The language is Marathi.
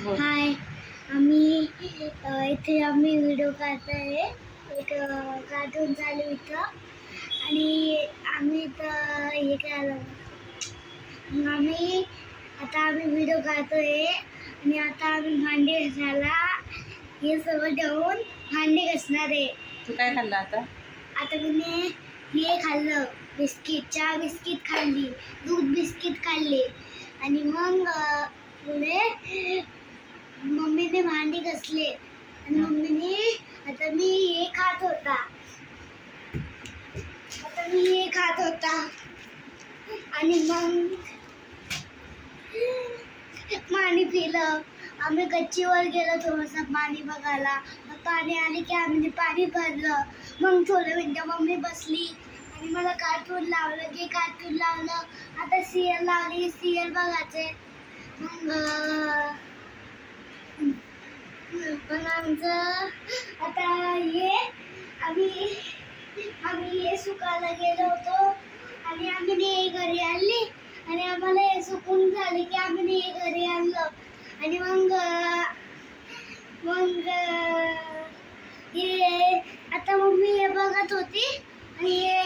हाय. आम्ही इथे आम्ही व्हिडिओ काढतोय. एक कार्टून चालू इथं. आणि आम्ही इथं हे मग आम्ही आता आम्ही व्हिडिओ काढतोय. आणि आता आम्ही भांडी घासायला हे सगळं ठेवून भांडी घासणार आहे. तू काय खाल्लं आता? आता मी हे खाल्लं. बिस्किट चहा बिस्किट खाल्ली. दूध बिस्किट खाल्ली. आणि मग भांडी घसले. आणि मम्मीने आता मी हे खात होता. आता मी हे खात होता. आणि मग पाणी पिलं. आम्ही गच्चीवर गेलो थोडंसं पाणी बघायला. मग पाणी आले की आम्ही पाणी भरलं. मग थोडं मिनटं मम्मी बसली. आणि मला कार्टून लावलं की कार्टून लावलं. आता सिरियल लावली सिरियल बघायचे. मग आमचं आता हे आम्ही आम्ही हे सुकायला गेलो होतो आणि आम्ही हे घरी आणली आणि आम्हाला हे सुकून झाले की आम्ही हे घरी आणलं. आणि मग मग हे आता मम्मी हे बघत होती आणि हे